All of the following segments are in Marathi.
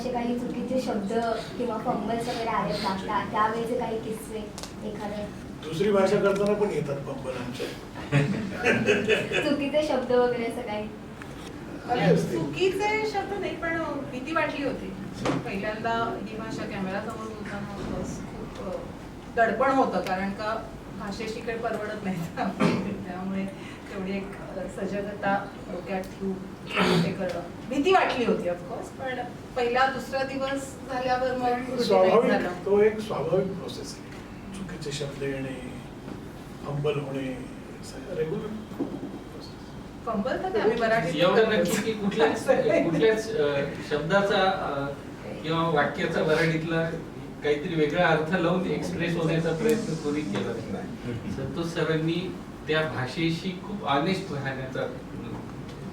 असे काही चुकीचे शब्द किंवा फंबल्स वगैरे आहेत का त्या त्यावेळेचे काही किस्से एखादे? दुसरी भाषा करताना पण येतात आमच्या चुकीचे शब्द वगैरे असं काही? आले. चुकीचे शब्द नाही पण भीती वाटली होती. पहिल्यांदा ही भाषा कॅमेरा समोर बोलताना खूप दडपण होतं कारण का भाषेशी काही परवडत नाही त्यामुळे तेवढी एक सजगता डोक्यात ठेवून ते करणं. भीती वाटली होती ऑफकोर्स पण पहिला दुसरा दिवस झाल्यावर मग स्वाभाविक तो एक स्वाभाविक प्रोसेस आहे. चुकीचे शब्द येणे हंबल होणे रेग्युलर फंबल तर नाही, आम्ही मराठीत एवढं नक्की की कुठल्याच कुठल्याच शब्दाचा किंवा वाक्याचा वराडीतला काहीतरी वेगळा अर्थ लावून एक्सप्रेस होण्याचा प्रयत्न कोणी केला नाही. संतोष सरांनी त्या भाषेशी खूप ऑनेस्ट राहण्याचा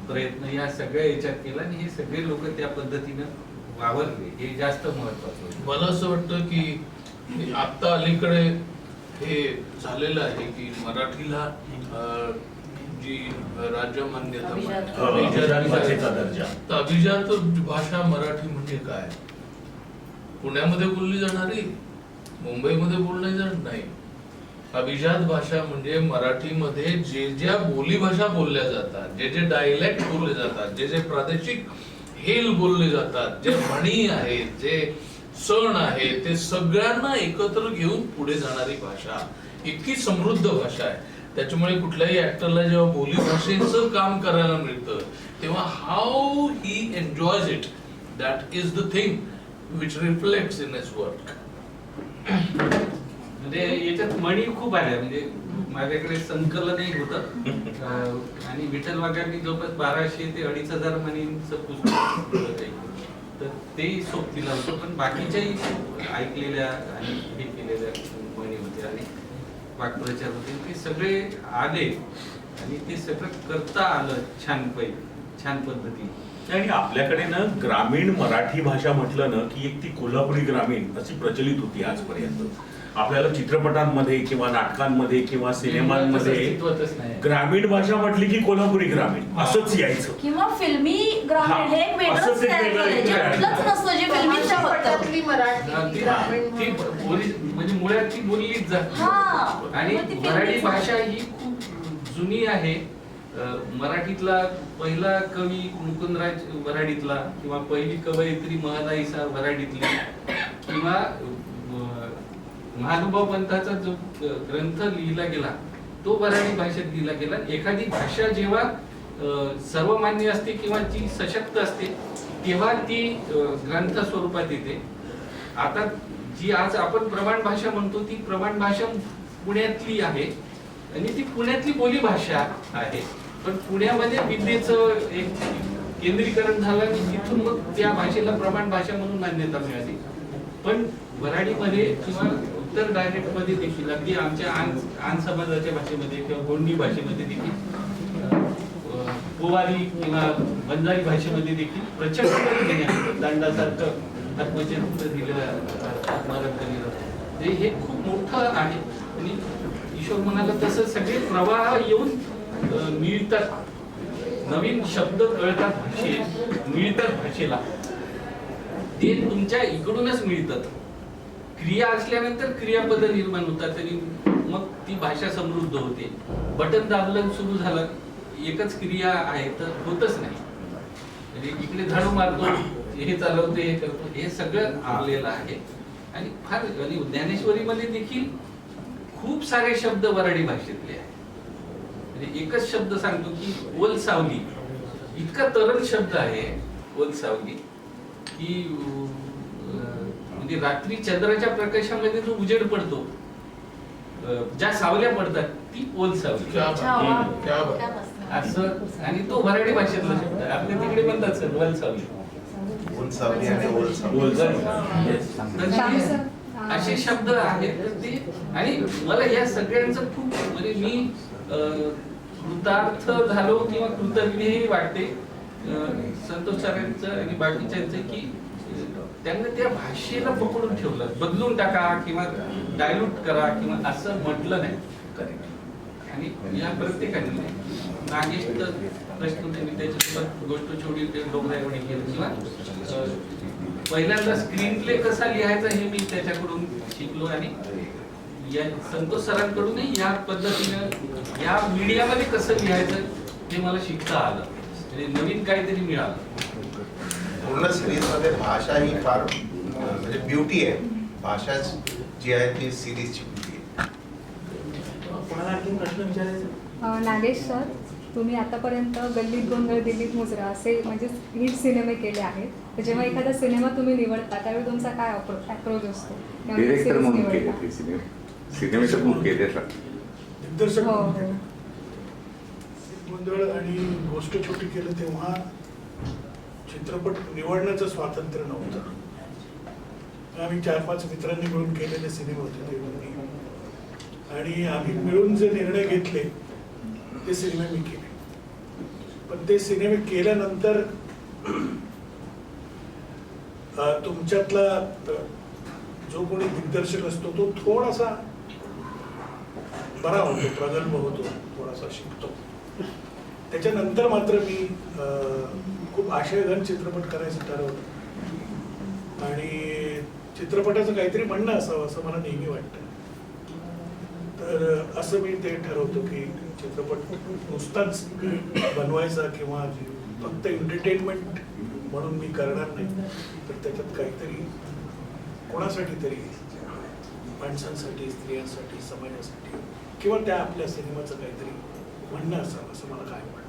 प्रयत्न या सगळ्या याच्यात केला आणि हे सगळे लोक त्या पद्धतीनं वावरले. हे जास्त महत्वाचं होतं. मला असं वाटतं की आता अलीकडे हे झालेलं आहे की मराठीला जी राज्य मान्यता अभिजात भाषा मराठी म्हणजे काय? पुण्यामध्ये बोलली जाणारी मुंबईमध्ये बोलली जाणार नाही. अभिजात भाषा म्हणजे मराठीमध्ये जे ज्या बोलीभाषा बोलल्या जातात जे जे डायलेक्ट बोलले जातात जे जे प्रादेशिक हेल बोलले जातात जे म्हणी आहेत जे सण आहेत ते सगळ्यांना एकत्र घेऊन पुढे जाणारी भाषा इतकी समृद्ध भाषा आहे. त्याच्यामुळे कुठल्याही ऍक्टरला जेव्हा बोली भाषेचं काम करायला मिळतं तेव्हा how he enjoys it that is the thing which reflects in his work म्हणजे याच्यात मणी खूप आल्या. म्हणजे माझ्याकडे संकलनही होत. होतं आणि विठ्ठल वाघांनी जवळपास बाराशे ते अडीच हजार मणींचं पुस्तक तर तेही सोबतीला होतं पण बाकीच्याही ऐकलेल्या आणि हे केलेल्या मणी होते आणि वाक्प्रचार होते. ते सगळे आले. आणि ते सगळं करता आलं छान पै छान पद्धतीने. आणि आपल्याकडे ना ग्रामीण मराठी भाषा म्हटलं ना की एक ती कोल्हापुरी ग्रामीण अशी प्रचलित होती आजपर्यंत. आपल्याला चित्रपटांमध्ये किंवा नाटकांमध्ये किंवा सिनेमांमध्ये. ग्रामीण भाषा म्हटली की कोल्हापुरी ग्रामीण. असंच यायचं. किंवा फिल्मी ग्रामीण हे एक वेगळंच नसतं जे म्हणजे मुळात ती बोललीच जाते. आणि मराठी भाषा ही खूप जुनी आहे. मराठीतला पहिला कवी मुकुंदराज वराडीतला किंवा पहिली कवयित्री महदाईसा वराडीतली किंवा महानुभाव पंथाचा जो ग्रंथ लिहिला गेला तो वराडी भाषेत लिहिला गेला. एखादी भाषा जेव्हा सर्वमान्य असते किंवा ती सशक्त असते तेव्हा ती ग्रंथ स्वरूपात येते. आता जी आज आपण प्रमाण भाषा म्हणतो ती प्रमाण भाषा पुण्यातली आहे आणि ती पुण्यातली बोली भाषा आहे. पण पुण्यामध्ये विद्येचं एक केंद्रीकरण झालं आणि तिथून मग त्या भाषेला प्रमाण भाषा म्हणून मान्यता मिळाली. पण वराडीमध्ये किंवा उत्तर डायरेक्टमध्ये देखील अगदी आमच्या आन समाजाच्या भाषेमध्ये किंवा गोंडी भाषेमध्ये देखील गोवारी पोवारी किंवा बंजारी भाषेमध्ये देखील प्रचंड पद्धतीने आहे. दंडासारखं आत्मचरित्र दिलं. आत्मग्रंथ हे खूप मोठं आहे. आणि ईश्वर म्हणाला तसं सगळे प्रवाह येऊन मिळतात. नवीन शब्द कळतात भाषेत मिळतात भाषेला. ते तुमच्या इकडूनच मिळतात. क्रिया असल्यानंतर क्रियापद निर्माण होतात आणि मग ती भाषा समृद्ध होते. बटन दाबलं सुरू झालं. एकच क्रिया आहे तर होतच नाही. म्हणजे इकडे झाडू मारतो हे चालवतो हे करतो हे सगळं आलेलं आहे. आणि फार आणि ज्ञानेश्वरीमध्ये देखील खूप सारे शब्द वराडी भाषेतले आहेत. म्हणजे एकच शब्द सांगतो की ओल सावली. इतका तरल शब्द आहे ओल सावली की म्हणजे रात्री चंद्राच्या प्रकाशामध्ये जो उजेड पडतो. ज्या सावल्या पडतात ती ओल सावली. असं आणि तो वराडी भाषेतला शब्द आहे. आपल्या तिकडे म्हणतात सर वल सावली. उंचावली आणि ओलसावली. असे शब्द आहेत तर ते. आणि मला या सगळ्यांचं खूप म्हणजे मी कृतार्थ झालो किंवा कृतज्ञही वाटते. संतोष सरांचं आणि बाकीच्यांचं की त्यांना त्या भाषेला पकडून ठेवलं. बदलून टाका किंवा डायल्यूट करा किंवा असं म्हटलं नाही. आणि या प्रत्येकाने नागेश तर प्रश्न त्यांनी त्याच्यासोबत गोष्ट छोडी डोंगरा म्हणे केली. किंवा पहिल्यांदा स्क्रीन प्ले कसा लिहायचा हे मी त्याच्याकडून शिकलो आणि या संतोष सरांकडूनही या पद्धतीनं या मीडियामध्ये कसं लिहायचं हे मला शिकता आलं. म्हणजे नवीन काहीतरी मिळालं. पूर्ण सिरीजमध्ये भाषा ही फार म्हणजे ब्युटी आहे. भाषा जी आहे ती सिरीजची ब्युटी आहे. कोणाला आणखी प्रश्न विचारायचा? नागेश सर. तुम्ही आतापर्यंत गल्लीत गोंधळ दिल्लीत मुजरा असे म्हणजे हिट सिनेमे केले आहेत. तर जेव्हा एखादा सिनेमा तुम्ही निवडता त्यावेळी तुमचा काय अप्रोच असतो? डिरेक्टर म्हणून? केले ते सिनेमे. केले दिग्दर्शक हो, म्हणून हो. केलं. गोंधळ आणि गोष्ट छोटी केलं तेव्हा चित्रपट निवडण्याचं स्वातंत्र्य नव्हतं. आम्ही चार पाच मित्रांनी मिळून केलेले सिनेमे होते ते दोन्ही. आणि आम्ही मिळून जे निर्णय घेतले ते सिनेमे मी केले. पण ते सिनेमे केल्यानंतर तुमच्यातला जो कोणी दिग्दर्शक असतो तो थोडासा बरा होतो प्रगल्भ होतो थोडासा शिकतो. त्याच्यानंतर मात्र मी खूप आशयघन चित्रपट करायचं ठरवलं. आणि चित्रपटाचं काहीतरी म्हणणं असावं असं मला नेहमी वाटतं. तर असं मी ते ठरवतो की चित्रपट नुसताच बनवायचा किंवा फक्त एंटरटेनमेंट म्हणून मी करणार नाही तर त्याच्यात काहीतरी कोणासाठी तरी माणसांसाठी स्त्रियांसाठी समाजासाठी किंवा त्या आपल्या सिनेमाचं काहीतरी म्हणणं असावं असं मला काय वाटतं.